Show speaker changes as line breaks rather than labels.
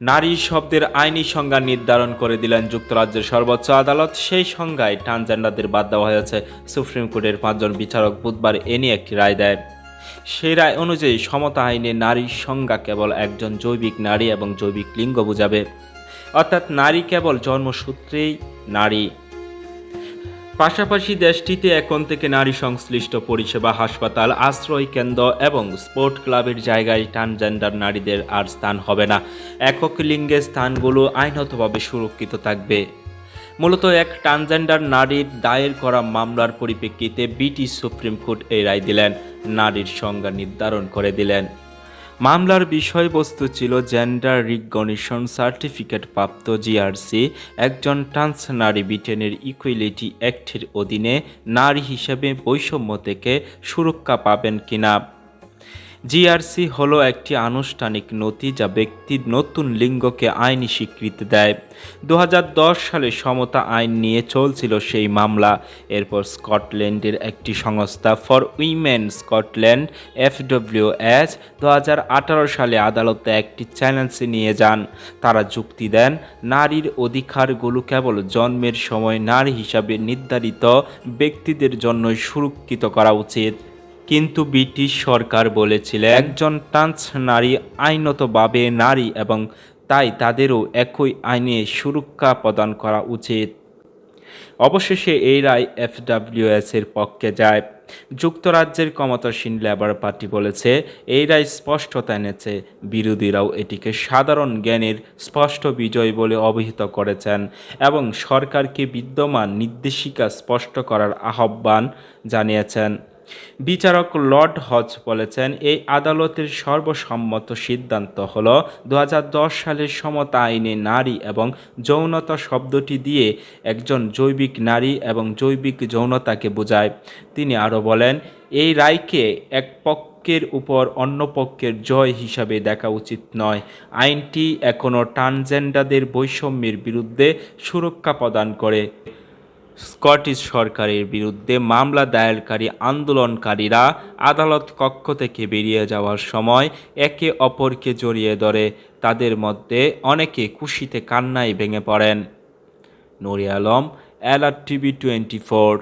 নারী শব্দের আইনি সংজ্ঞা নির্ধারণ করে দিলেন যুক্তরাজ্যের সর্বোচ্চ আদালত। সেই সংজ্ঞায় ট্রান্সজেন্ডারদের বাদ দেওয়া হয়েছে। সুপ্রিম কোর্টের পাঁচজন বিচারক বুধবার এ নিয়ে একটি রায় দেয় সেই রায় অনুযায়ী সমতা আইনে নারীর সংজ্ঞা কেবল একজন জৈবিক নারী এবং জৈবিক লিঙ্গ বোঝাবে। অর্থাৎ নারী কেবল জন্মসূত্রেই নারী। পাশাপাশি দেশটিতে এখন থেকে নারী সংশ্লিষ্ট পরিষেবা, হাসপাতাল, আশ্রয় কেন্দ্র এবং স্পোর্ট ক্লাবের জায়গায় ট্রান্সজেন্ডার নারীদের আর স্থান হবে না। একক লিঙ্গের স্থানগুলো আইনতভাবে সুরক্ষিত থাকবে। মূলত এক ট্রান্সজেন্ডার নারীর দায়ের করা মামলার পরিপ্রেক্ষিতে ব্রিটিশ সুপ্রিম কোর্ট এই রায় দিলেন। নারীর সংজ্ঞা নির্ধারণ করে দিলেন। মামলার বিষয়বস্তু ছিল জেন্ডার রিকগনিশন সার্টিফিকেট প্রাপ্ত জিআরসি একজন ট্রান্স নারী ব্রিটেনের ইকুইলিটি অ্যাক্টের অধীনে নারী হিসেবে বৈষম্য থেকে সুরক্ষা পাবেন কিনা। জিআরসি হলো একটি আনুষ্ঠানিক নথি যা ব্যক্তির নতুন লিঙ্গকে আইনি স্বীকৃতি দেয়। দু হাজার দশ সালে সমতা আইন নিয়ে চলছিল সেই মামলা। এরপর স্কটল্যান্ডের একটি সংস্থা ফর উইমেন স্কটল্যান্ড এফডব্লিউএস দু সালে আদালতে একটি চ্যালেঞ্জ নিয়ে যান। তারা যুক্তি দেন, নারীর অধিকারগুলো কেবল জন্মের সময় নারী হিসাবে নির্ধারিত ব্যক্তিদের জন্যই সুরক্ষিত করা উচিত। কিন্তু ব্রিটিশ সরকার বলেছিল একজন ট্রান্স নারী আইনতভাবে নারী এবং তাই তাদেরও একই আইনে সুরক্ষা প্রদান করা উচিত। অবশেষে এই রায় এফডাব্লিউএস এর পক্ষে যায়। যুক্তরাজ্যের ক্ষমতাসীন লেবার পার্টি বলেছে, এই রায় স্পষ্টতা এনেছে। বিরোধীরাও এটিকে সাধারণ জ্ঞানের স্পষ্ট বিজয় বলে অভিহিত করেছেন এবং সরকারকে বিদ্যমান নির্দেশিকা স্পষ্ট করার আহ্বান জানিয়েছেন। বিচারক লর্ড হজ বলেছেন, এই আদালতের সর্বসম্মত সিদ্ধান্ত হল দু হাজার দশ সালের সমতা আইনে নারী এবং যৌনতা শব্দটি দিয়ে একজন জৈবিক নারী এবং জৈবিক যৌনতাকে বোঝায়। তিনি আরও বলেন, এই রায়কে এক পক্ষের উপর অন্য পক্ষের জয় হিসাবে দেখা উচিত নয়। আইনটি এখনও ট্রান্সজেন্ডারদের বৈষম্যের বিরুদ্ধে সুরক্ষা প্রদান করে। স্কটিশ সরকারের বিরুদ্ধে মামলা দায়েরকারী আন্দোলনকারীরা আদালত কক্ষ থেকে বেরিয়ে যাওয়ার সময় একে অপরকে জড়িয়ে ধরে। তাদের মধ্যে অনেকে খুশিতে কান্নায় ভেঙে পড়েন। Nuri Alam LR TV twenty four